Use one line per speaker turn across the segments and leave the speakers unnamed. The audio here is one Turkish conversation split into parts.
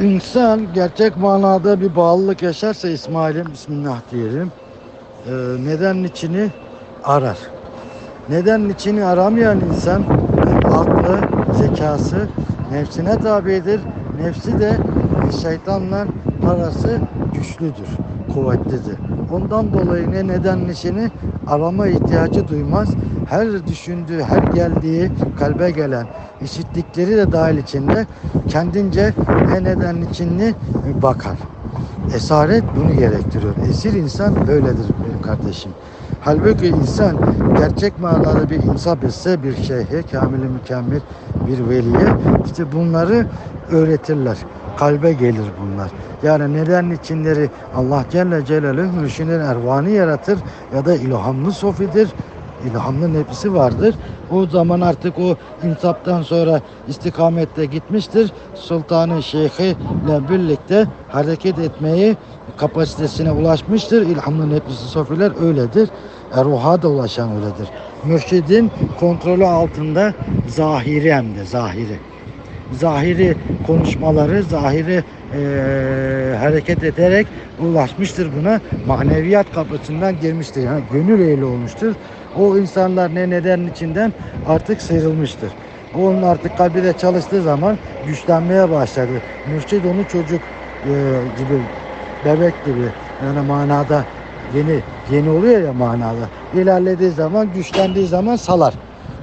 İnsan gerçek manada bir bağlılık yaşarsa İsmail'im Bismillah diyelim. Ee, neden içini arar. Neden içini aramayan insan aklı, zekası nefsine tabidir. Nefsi de şeytanla arası güçlüdür, kuvvetlidir. Ondan dolayı ne neden içini arama ihtiyacı duymaz. Her düşündüğü, her geldiği kalbe gelen işittikleri de dahil içinde kendince ne neden içini bakar. Esaret bunu gerektiriyor. Esir insan böyledir benim kardeşim. Halbuki insan gerçek manada bir insaf etse bir şeyhe, kamili mükemmel bir veliye işte bunları öğretirler. Kalbe gelir bunlar. Yani neden içinleri Allah Celle Celaluhu mürşidin ervanı yaratır ya da ilhamlı sofidir. İlhamlı nefsi vardır. O zaman artık o insaptan sonra istikamette gitmiştir. Sultanı Şeyhi ile birlikte hareket etmeyi kapasitesine ulaşmıştır. İlhamlı nefsi sofiler öyledir. Eruha da ulaşan öyledir. Mürşidin kontrolü altında zahiri hem de zahiri. Zahiri konuşmaları, zahiri eee, hareket ederek ulaşmıştır buna. Maneviyat kapısından girmiştir. Yani gönül ehli olmuştur. O insanlar ne neden içinden artık sıyrılmıştır. Onun artık kalbi de çalıştığı zaman güçlenmeye başladı. Mürşid onu çocuk eee, gibi, bebek gibi yani manada yeni yeni oluyor ya manada. İlerlediği zaman, güçlendiği zaman salar.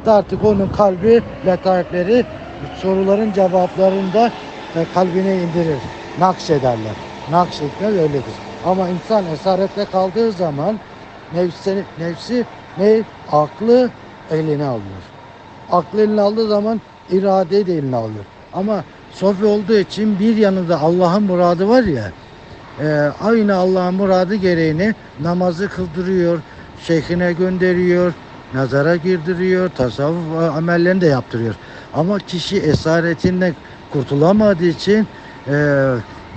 Artık onun kalbi, letaifleri soruların cevaplarında e, kalbine indirir. Nakşederler. Nakşetler öyledir. Ama insan esaretle kaldığı zaman nefsi, nefsi ne? Aklı eline alıyor. Aklı eline aldığı zaman iradeyi de eline alıyor. Ama sofi olduğu için bir yanında Allah'ın muradı var ya e, aynı Allah'ın muradı gereğini namazı kıldırıyor, şeyhine gönderiyor, nazara girdiriyor, tasavvuf amellerini de yaptırıyor. Ama kişi esaretinden kurtulamadığı için e,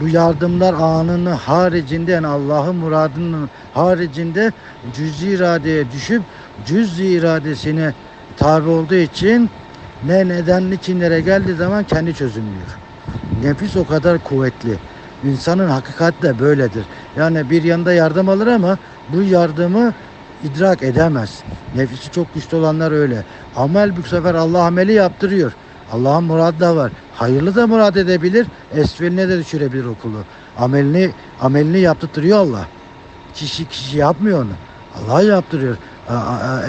bu yardımlar anını haricinde yani Allah'ın muradının haricinde cüz-i iradeye düşüp cüz-i iradesine tabi olduğu için ne neden niçinlere geldiği zaman kendi çözümlüyor. Nefis o kadar kuvvetli. İnsanın hakikati de böyledir. Yani bir yanda yardım alır ama bu yardımı idrak edemez. Nefisi çok güçlü olanlar öyle. Amel bu sefer Allah ameli yaptırıyor. Allah'ın muradı da var. Hayırlı da murad edebilir, esfeline de düşürebilir o. Amelini, amelini yaptırtıyor Allah. Kişi kişi yapmıyor onu. Allah yaptırıyor.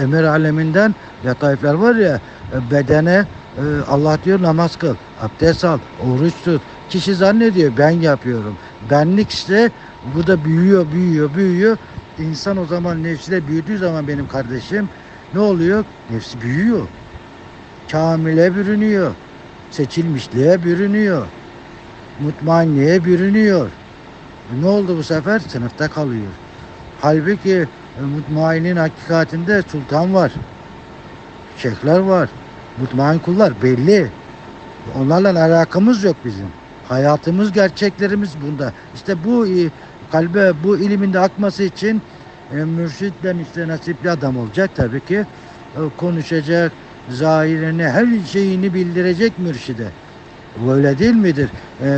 Emir aleminden letaifler var ya e, bedene e, Allah diyor namaz kıl, abdest al, oruç tut. Kişi zannediyor ben yapıyorum. Benlik işte bu da büyüyor, büyüyor, büyüyor. İnsan o zaman nefsiyle büyüdüğü zaman benim kardeşim ne oluyor? Nefsi büyüyor. Kamile bürünüyor. Seçilmişliğe bürünüyor. Mutmainliğe bürünüyor. Ne oldu bu sefer? Sınıfta kalıyor. Halbuki e, mutmainin hakikatinde sultan var. Şeyhler var. Mutmain kullar belli. Onlarla alakamız yok bizim. Hayatımız, gerçeklerimiz bunda. İşte bu e, kalbe, bu iliminde akması için e, mürşitten işte nasipli adam olacak tabii ki. E, konuşacak, zahirini, her şeyini bildirecek mürşide. Böyle değil midir? E,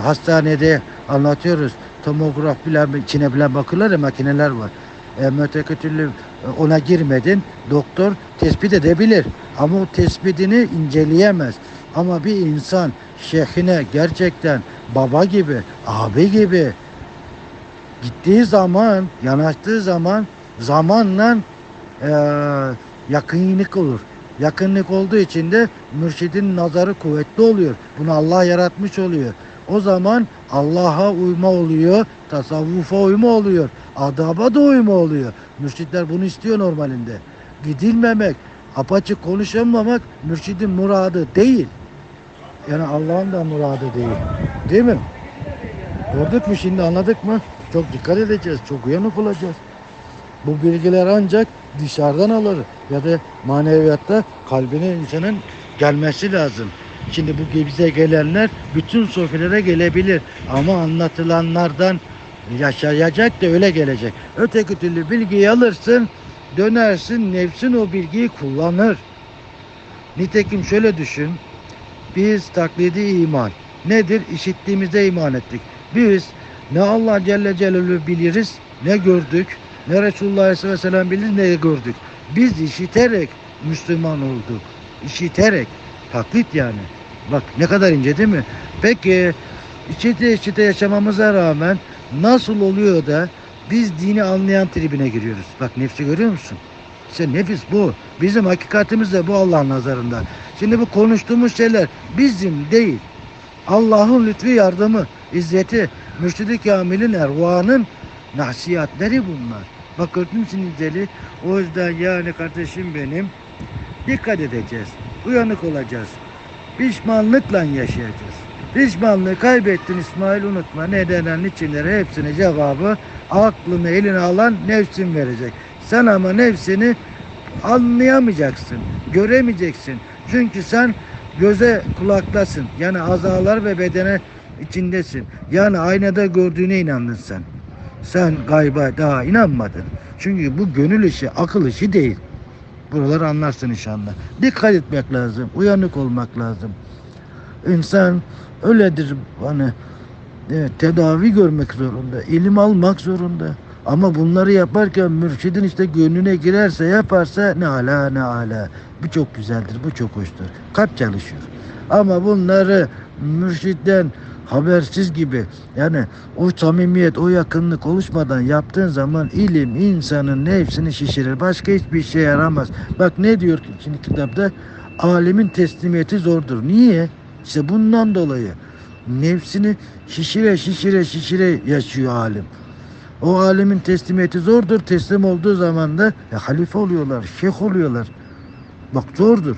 hastanede anlatıyoruz. Tomograf bile, içine bile bakırlar ya makineler var. E, mütekatülü ona girmedin. Doktor tespit edebilir. Ama o tespitini inceleyemez. Ama bir insan şeyhine gerçekten baba gibi, abi gibi gittiği zaman, yanaştığı zaman zamanla eee yakınlık olur. Yakınlık olduğu için de mürşidin nazarı kuvvetli oluyor. Bunu Allah yaratmış oluyor. O zaman Allah'a uyma oluyor, tasavvufa uyma oluyor, adaba da uyma oluyor. Mürşitler bunu istiyor normalinde. Gidilmemek, apaçık konuşamamak mürşidin muradı değil. Yani Allah'ın da muradı değil. Değil mi? Gördük mü şimdi anladık mı? Çok dikkat edeceğiz, çok uyanık olacağız. Bu bilgiler ancak dışarıdan alır ya da maneviyatta kalbine insanın gelmesi lazım. Şimdi bu bize gelenler bütün sofilere gelebilir ama anlatılanlardan yaşayacak da öyle gelecek. Öteki türlü bilgiyi alırsın, dönersin, nefsin o bilgiyi kullanır. Nitekim şöyle düşün, biz taklidi iman nedir? İşittiğimizde iman ettik. Biz ne Allah Celle Celaluhu biliriz, ne gördük, ne Resulullah Aleyhisselatü Vesselam biliriz, ne gördük. Biz işiterek Müslüman olduk. İşiterek. Taklit yani. Bak ne kadar ince değil mi? Peki işite işite yaşamamıza rağmen nasıl oluyor da biz dini anlayan tribine giriyoruz? Bak nefsi görüyor musun? İşte nefis bu. Bizim hakikatimiz de bu Allah'ın nazarında. Şimdi bu konuştuğumuz şeyler bizim değil. Allah'ın lütfu yardımı, izzeti, mürşidi kamilin ervanın nasihatleri bunlar. Bak gördün inceli? O yüzden yani kardeşim benim dikkat edeceğiz. Uyanık olacağız. Pişmanlıkla yaşayacağız. Pişmanlığı kaybettin İsmail unutma. Nedenen içinleri hepsine cevabı aklını eline alan nefsin verecek. Sen ama nefsini anlayamayacaksın, göremeyeceksin. Çünkü sen göze kulaktasın. Yani azalar ve bedene içindesin. Yani aynada gördüğüne inandın sen. Sen gayba daha inanmadın. Çünkü bu gönül işi, akıl işi değil. Buraları anlarsın inşallah. Dikkat etmek lazım, uyanık olmak lazım. İnsan öyledir hani e, tedavi görmek zorunda, ilim almak zorunda. Ama bunları yaparken mürşidin işte gönlüne girerse yaparsa ne ala ne ala. Bu çok güzeldir, bu çok hoştur. Kalp çalışıyor. Ama bunları mürşitten habersiz gibi yani o samimiyet, o yakınlık oluşmadan yaptığın zaman ilim insanın nefsini şişirir. Başka hiçbir şey yaramaz. Bak ne diyor şimdi kitapta? Alemin teslimiyeti zordur. Niye? İşte bundan dolayı. Nefsini şişire şişire şişire yaşıyor alim. O alemin teslimiyeti zordur. Teslim olduğu zaman da e, halife oluyorlar, şeyh oluyorlar. Bak zordur.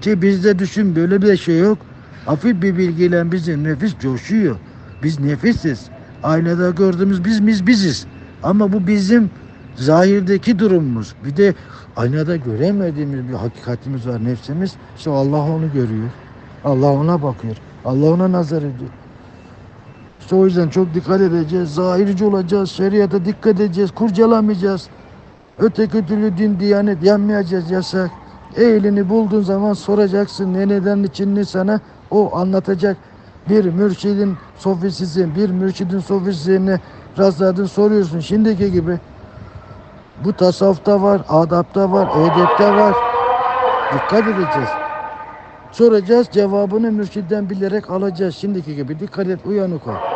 Ki bizde düşün böyle bir şey yok. Hafif bir bilgiyle bizim nefis coşuyor. Biz nefisiz. Aynada gördüğümüz biz biz biziz. Ama bu bizim zahirdeki durumumuz. Bir de aynada göremediğimiz bir hakikatimiz var nefsimiz. İşte Allah onu görüyor. Allah ona bakıyor. Allah ona nazar ediyor. İşte o yüzden çok dikkat edeceğiz. Zahirci olacağız. Şeriata dikkat edeceğiz. Kurcalamayacağız. Öteki türlü din, diyanet yanmayacağız yasak. Eğilini bulduğun zaman soracaksın ne neden için ne sana o anlatacak. Bir mürşidin sofisisin, bir mürşidin sofisini rastladın soruyorsun. Şimdiki gibi bu tasavvufta var, adapta var, edepte var. Dikkat edeceğiz. Soracağız cevabını mürşitten bilerek alacağız. Şimdiki gibi dikkat et uyanık ol.